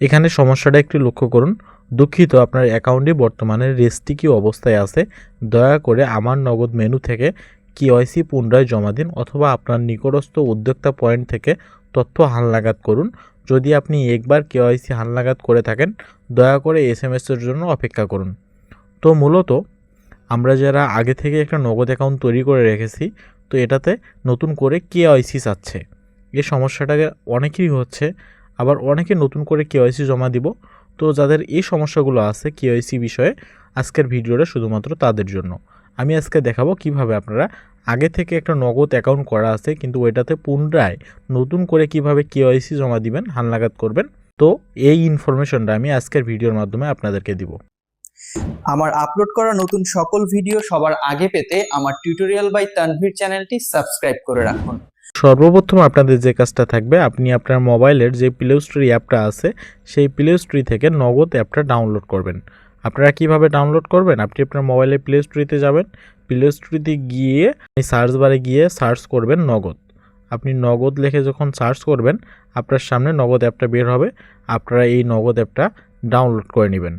এখানে সমস্যাটা একটু লক্ষ্য করুন। দুঃখিত, আপনার অ্যাকাউন্টে বর্তমানে রেস্টি কি অবস্থায় আছে? দয়া করে আমার নগদ মেনু থেকে কেওয়াইসি পুনরায় জমা দিন অথবা আপনার নিকটস্থ উদ্যোক্তা পয়েন্ট থেকে তথ্য হালনাগাদ করুন। যদি আপনি একবার কেওয়াইসি হালনাগাদ করে থাকেন, দয়া করে এস এম এসের জন্য অপেক্ষা করুন। তো মূলত, আমরা যারা আগে থেকে একটা নগদ অ্যাকাউন্ট তৈরি করে রেখেছি, তো এটাতে নতুন করে কেওয়াইসি চাচ্ছে। এই সমস্যাটাকে অনেকেরই হচ্ছে। আবার অনেকে নতুন করে কেওয়াইসি জমা দিব। তো যাদের এই সমস্যাগুলো আছে কেওয়াইসি বিষয়ে, আজকের ভিডিওটা শুধুমাত্র তাদের জন্য। আমি আজকে দেখাবো কীভাবে আপনারা আগে থেকে একটা নগদ অ্যাকাউন্ট করা আছে, কিন্তু ওইটাতে পুনরায় নতুন করে কীভাবে কেওয়াইসি জমা দিবেন, হালনাগাদ করবেন। তো এই ইনফরমেশনটা আমি আজকের ভিডিওর মাধ্যমে আপনাদেরকে দিব। আমার আপলোড করা নতুন সকল ভিডিও সবার আগে পেতে আমার টিউটোরিয়াল বাই তানভীর চ্যানেলটি সাবস্ক্রাইব করে রাখুন। সর্বপ্রথম আপনাদের যে কাজটা থাকবে, আপনি আপনার মোবাইলের যে প্লে স্টোরি অ্যাপটা আছে, সেই প্লে স্টোরি থেকে নগদ অ্যাপটা ডাউনলোড করবেন। আপনারা কীভাবে ডাউনলোড করবেন? আপনি আপনার মোবাইলে প্লে স্টোরিতে যাবেন। প্লে স্টোরিতে গিয়ে সার্চ বারে গিয়ে সার্চ করবেন নগদ। আপনি নগদ লিখে যখন সার্চ করবেন, আপনার সামনে নগদ অ্যাপটা বের হবে। আপনারা এই নগদ অ্যাপটা ডাউনলোড করে নেবেন।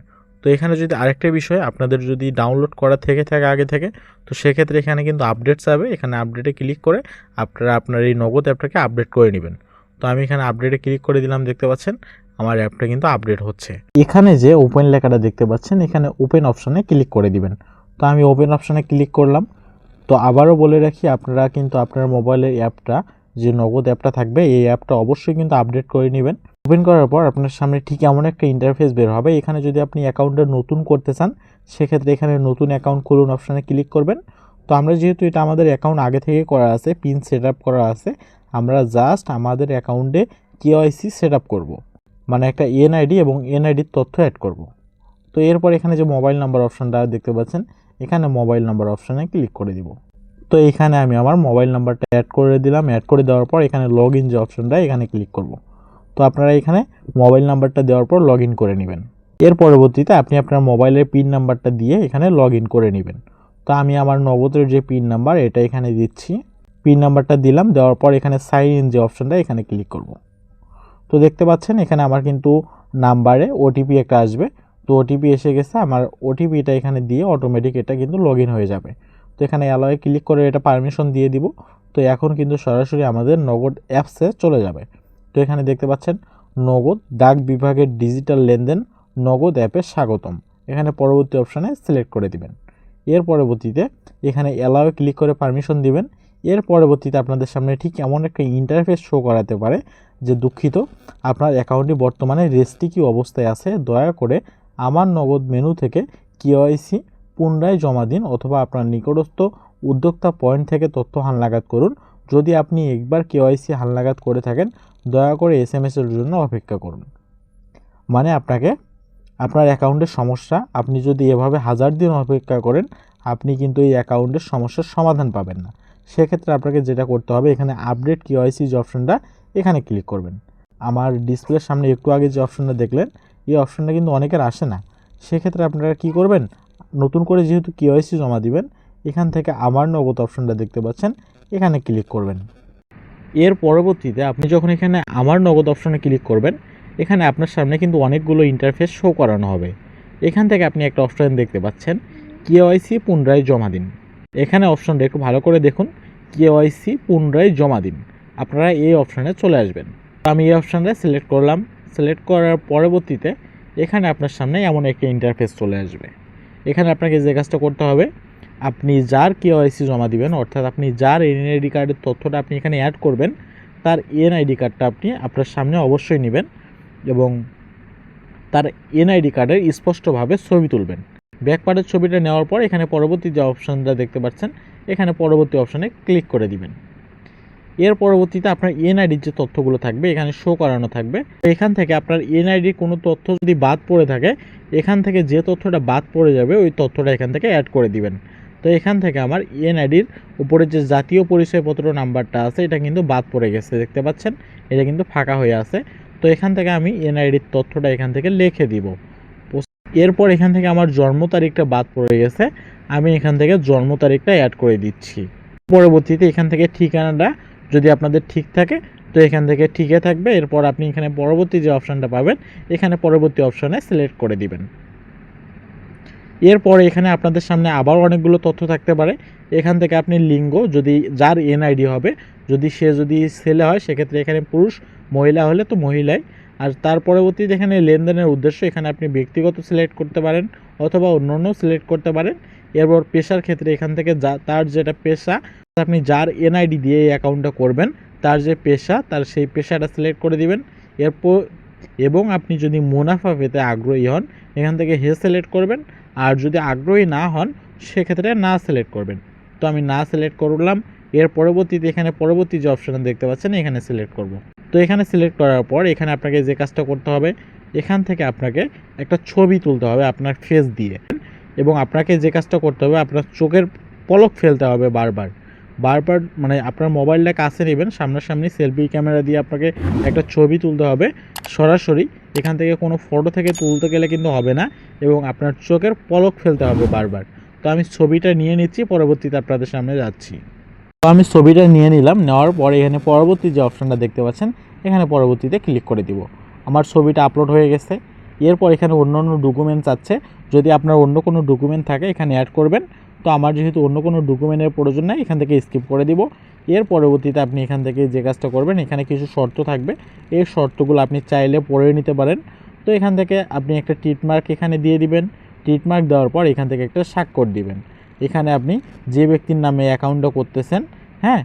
তো এখানে যদি আরেকটা বিষয়, আপনাদের যদি ডাউনলোড করা থেকে থাকে আগে থেকে, তো সেক্ষেত্রে এখানে কিন্তু আপডেট যাবে এখানে আপডেটে ক্লিক করে আপনারা আপনার এই নগদ অ্যাপটাকে আপডেট করে নেবেন। তো আমি এখানে আপডেটে ক্লিক করে দিলাম, দেখতে পাচ্ছেন? আমার অ্যাপটা কিন্তু আপডেট হচ্ছে। এখানে যে ওপেন লেখাটা দেখতে পাচ্ছেন, এখানে ওপেন অপশানে ক্লিক করে দিবেন। তো আমি ওপেন অপশানে ক্লিক করলাম। তো আবারও বলে রাখি, আপনারা কিন্তু আপনার মোবাইলের অ্যাপটা যে নগদ অ্যাপটা থাকবে, এই অ্যাপটা অবশ্যই কিন্তু আপডেট করে নেবেন। ওপেন করার পর আপনার সামনে ঠিক এমন একটা ইন্টারফেস বের হবে। এখানে যদি আপনি অ্যাকাউন্টটা নতুন করতে চান, সেক্ষেত্রে এখানে নতুন অ্যাকাউন্ট খুলুন অপশানে ক্লিক করবেন। তো আমরা যেহেতু এটা আমাদের অ্যাকাউন্ট আগে থেকে করা আছে পিন সেট আপ করা আছে, আমরা জাস্ট আমাদের অ্যাকাউন্টে কেওয়াইসি সেট আপ করব। মানে একটা এনআইডি এবং এনআইডির তথ্য অ্যাড করব। তো এরপর এখানে যে মোবাইল নাম্বার অপশানটা দেখতে পাচ্ছেন, এখানে মোবাইল নাম্বার অপশানে ক্লিক করে দিব। তো এখানে আমি আমার মোবাইল নাম্বারটা অ্যাড করে দিলাম। অ্যাড করে দেওয়ার পর এখানে লগ ইন যে অপশানটা এখানে ক্লিক করব। তো আপনারা এখানে মোবাইল নাম্বারটা দেওয়ার পর লগ করে নেবেন। এর পরবর্তীতে আপনি আপনার মোবাইলের পিন নাম্বারটা দিয়ে এখানে লগ করে নেবেন। তো আমি আমার নগদের যে পিন নাম্বার, এটা এখানে দিচ্ছি। পিন নাম্বারটা দিলাম, দেওয়ার পর এখানে সাইন ইন যে অপশানটা এখানে ক্লিক করব। তো দেখতে পাচ্ছেন, এখানে আমার কিন্তু নাম্বারে ওটিপি একটা আসবে। তো ওটিপি এসে গেছে, আমার ওটিপিটা এখানে দিয়ে অটোমেটিক এটা কিন্তু লগ হয়ে যাবে। তো এখানে অ্যালয়ে ক্লিক করে এটা পারমিশন দিয়ে দিব। তো এখন কিন্তু সরাসরি আমাদের নগদ অ্যাপসে চলে যাবে। তো এখানে দেখতে পাচ্ছেন, নগদ ডাক বিভাগের ডিজিটাল লেনদেন, নগদ অ্যাপে স্বাগতম। এখানে পরবর্তী অপশানে সিলেক্ট করে দিবেন। এর পরবর্তীতে এখানে অ্যালাও ক্লিক করে পারমিশন দিবেন। এর পরবর্তীতে আপনাদের সামনে ঠিক এমন একটা ইন্টারফেস শো করাতে পারে যে দুঃখিত, আপনার অ্যাকাউন্টটি বর্তমানে রেস্টি কি অবস্থায় আছে, দয়া করে আমার নগদ মেনু থেকে কেওয়াইসি পুনরায় জমা দিন অথবা আপনার নিকটস্থ উদ্যোক্তা পয়েন্ট থেকে তথ্য হালনাগাদ করুন। যদি আপনি একবার কেওয়াইসি হালনাগাদ করে থাকেন, দয়া করে এস এম এসের জন্য অপেক্ষা করুন। মানে আপনাকে, আপনার অ্যাকাউন্টের সমস্যা, আপনি যদি এভাবে হাজার দিন অপেক্ষা করেন, আপনি কিন্তু এই অ্যাকাউন্টের সমস্যার সমাধান পাবেন না। সেক্ষেত্রে আপনাকে যেটা করতে হবে, এখানে আপডেট কেওয়াইসি যে অপশনটা, এখানে ক্লিক করবেন। আমার ডিসপ্লের সামনে একটু আগে যে অপশনটা দেখলেন, এই অপশনটা কিন্তু অনেকের আসে না। সেক্ষেত্রে আপনারা কি করবেন নতুন করে যেহেতু কেওয়াইসি জমা দিবেন, এখান থেকে আমার নগদ অপশনটা দেখতে পাচ্ছেন, এখানে ক্লিক করবেন। এর পরবর্তীতে আপনি যখন এখানে আমার নগদ অপশনে ক্লিক করবেন, এখানে আপনার সামনে কিন্তু অনেকগুলো ইন্টারফেস শো করানো হবে। এখান থেকে আপনি একটা অপশন দেখতে পাচ্ছেন, কেওয়াইসি পুনরায় জমা দিন। এখানে অপশনটা একটু ভালো করে দেখুন, কেওয়াইসি পুনরায় জমা দিন। আপনারা এই অপশানে চলে আসবেন। আমি এই অপশানটা সিলেক্ট করলাম। সিলেক্ট করার পরবর্তীতে এখানে আপনার সামনে এমন একটা ইন্টারফেস চলে আসবে। এখানে আপনাকে যে কাজটা করতে হবে, আপনি যার কেওয়াইসি জমা দিবেন, অর্থাৎ আপনি যার এনআইডি কার্ডের তথ্যটা আপনি এখানে অ্যাড করবেন, তার এনআইডি কার্ডটা আপনি আপনার সামনে অবশ্যই নেবেন এবং তার এনআইডি কার্ডের স্পষ্টভাবে ছবি তুলবেন। ব্যাকপার্টের ছবিটা নেওয়ার পর এখানে পরবর্তী যে অপশানটা দেখতে পাচ্ছেন, এখানে পরবর্তী অপশানে ক্লিক করে দিবেন। এর পরবর্তীতে আপনার এনআইডির যে তথ্যগুলো থাকবে, এখানে শো করানো থাকবে। এখান থেকে আপনার এনআইডির কোনো তথ্য যদি বাদ পড়ে থাকে, এখান থেকে যে তথ্যটা বাদ পড়ে যাবে, ওই তথ্যটা এখান থেকে অ্যাড করে দিবেন। তো এখান থেকে আমার এনআইডির উপরে যে জাতীয় পরিচয়পত্র নাম্বারটা আছে, এটা কিন্তু বাদ পড়ে গেছে, দেখতে পাচ্ছেন? এটা কিন্তু ফাঁকা হয়ে আছে। তো এখান থেকে আমি এনআইডির তথ্যটা এখান থেকে লিখে দিব। এরপর এখান থেকে আমার জন্ম তারিখটা বাদ পড়ে গেছে, আমি এখান থেকে জন্ম তারিখটা অ্যাড করে দিচ্ছি। পরবর্তীতে এখান থেকে ঠিকানাটা যদি আপনাদের ঠিক থাকে, তো এখান থেকে ঠিকই থাকবে। এরপর আপনি এখানে পরবর্তী যে অপশানটা পাবেন, এখানে পরবর্তী অপশানে সিলেক্ট করে দিবেন। এরপর এখানে আপনাদের সামনে আবার অনেকগুলো তথ্য থাকতে পারে। এখান থেকে আপনি লিঙ্গ, যদি যার এনআইডি হবে, যদি সে যদি ছেলে হয়, সেক্ষেত্রে এখানে পুরুষ, মহিলা হলে তো মহিলাই। আর তার পরবর্তীতে এখানে লেনদেনের উদ্দেশ্য, এখানে আপনি ব্যক্তিগত সিলেক্ট করতে পারেন। অথবা অন্য অন্য সিলেক্ট করতে পারেন। এরপর পেশার ক্ষেত্রে এখান থেকে যা, তার যেটা পেশা, আপনি যার এনআইডি দিয়ে এই অ্যাকাউন্টটা করবেন, তার যে পেশা, তার সেই পেশাটা সিলেক্ট করে দিবেন। এরপর, এবং আপনি যদি মুনাফা পেতে আগ্রহী হন, এখান থেকে হে সিলেক্ট করবেন। আর যদি আগ্রহী না হন, সেক্ষেত্রে না সিলেক্ট করবেন। তো আমি না সিলেক্ট করলাম, এর পরবর্তীতে এখানে পরবর্তী যে অপশান দেখতে পাচ্ছেন, এখানে সিলেক্ট করব। তো এখানে সিলেক্ট করার পর, এখানে আপনাকে যে কাজটা করতে হবে এখান থেকে আপনাকে একটা ছবি তুলতে হবে আপনার ফেস দিয়ে। এবং আপনাকে যে কাজটা করতে হবে, আপনার চোখের পলক ফেলতে হবে বারবার। বারবার মানে আপনার মোবাইলটা কাছে নেবেন, সামনাসামনি সেলফি ক্যামেরা দিয়ে আপনাকে একটা ছবি তুলতে হবে। সরাসরি এখান থেকে কোনো ফটো থেকে তুলতে গেলে কিন্তু হবে না এবং আপনার চোখের পলক ফেলতে হবে বারবার। তো আমি ছবিটা নিয়ে নিচ্ছি, পরবর্তীতে আপনাদের সামনে যাচ্ছি। তো আমি ছবিটা নিয়ে নিলাম, নেওয়ার পরে এখানে পরবর্তী যে অপশানটা দেখতে পাচ্ছেন, এখানে পরবর্তীতে ক্লিক করে দিব। আমার ছবিটা আপলোড হয়ে গেছে। এরপর এখানে অন্য অন্য ডকুমেন্টস আছে। যদি আপনার অন্য কোনো ডকুমেন্ট থাকে, এখানে অ্যাড করবেন। তো আমার যেহেতু অন্য কোনো ডকুমেন্টের প্রয়োজন নেই, এখান থেকে স্কিপ করে দিব। এর পরবর্তীতে আপনি এখান থেকে যে কাজটা করবেন, এখানে কিছু শর্ত থাকবে। এই শর্তগুলো আপনি চাইলে পড়ে নিতে পারেন। তো এখান থেকে আপনি একটা টিটমার্ক এখানে দিয়ে দিবেন। টিটমার্ক দেওয়ার পর এখান থেকে একটা স্বাক্ষর দিবেন। এখানে আপনি যে ব্যক্তির নামে অ্যাকাউন্টটা করতেছেন হ্যাঁ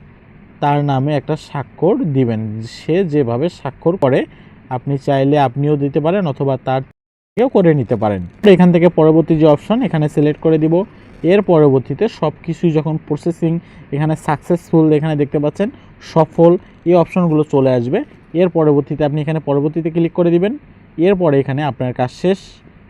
তার নামে একটা স্বাক্ষর দিবেন। সে যেভাবে স্বাক্ষর করে আপনি চাইলে আপনিও দিতে পারেন অথবা তার থেকেও করে নিতে পারেন। এখান থেকে পরবর্তী যে অপশন এখানে সিলেক্ট করে দিব। এর পরবর্তীতে সব কিছুই যখন প্রসেসিং এখানে সাকসেসফুল এখানে দেখতে পাচ্ছেন, সফল এই অপশনগুলো চলে আসবে। এর পরবর্তীতে আপনি এখানে পরবর্তীতে ক্লিক করে দিবেন। এরপরে এখানে আপনার কাজ শেষ।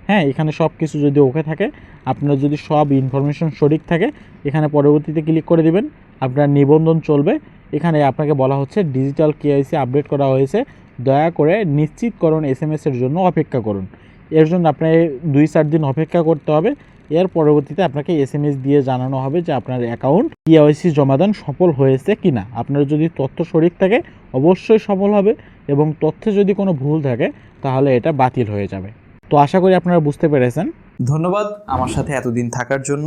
হ্যাঁ এখানে সব কিছু যদি ওকে থাকে, আপনার যদি সব ইনফরমেশন সঠিক থাকে, এখানে পরবর্তীতে ক্লিক করে দিবেন। আপনার নিবন্ধন চলবে। এখানে আপনাকে বলা হচ্ছে ডিজিটাল কেআইসি আপডেট করা হয়েছে। দয়া করে নিশ্চিতকরণ এস এম এর জন্য অপেক্ষা করুন। এর জন্য আপনাকে দুই চার দিন অপেক্ষা করতে হবে। এর পরবর্তীতে আপনাকে এস দিয়ে জানানো হবে যে আপনার অ্যাকাউন্ট কেওয়াইসি জমাদান সফল হয়েছে কি না আপনার যদি তথ্য সঠিক থাকে, অবশ্যই সফল হবে এবং তথ্যে যদি কোনো ভুল থাকে, তাহলে এটা বাতিল হয়ে যাবে। তো আশা করি আপনারা বুঝতে পেরেছেন। ধন্যবাদ আমার সাথে এতদিন থাকার জন্য।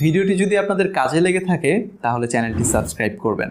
ভিডিওটি যদি আপনাদের কাজে লেগে থাকে, তাহলে চ্যানেলটি সাবস্ক্রাইব করবেন।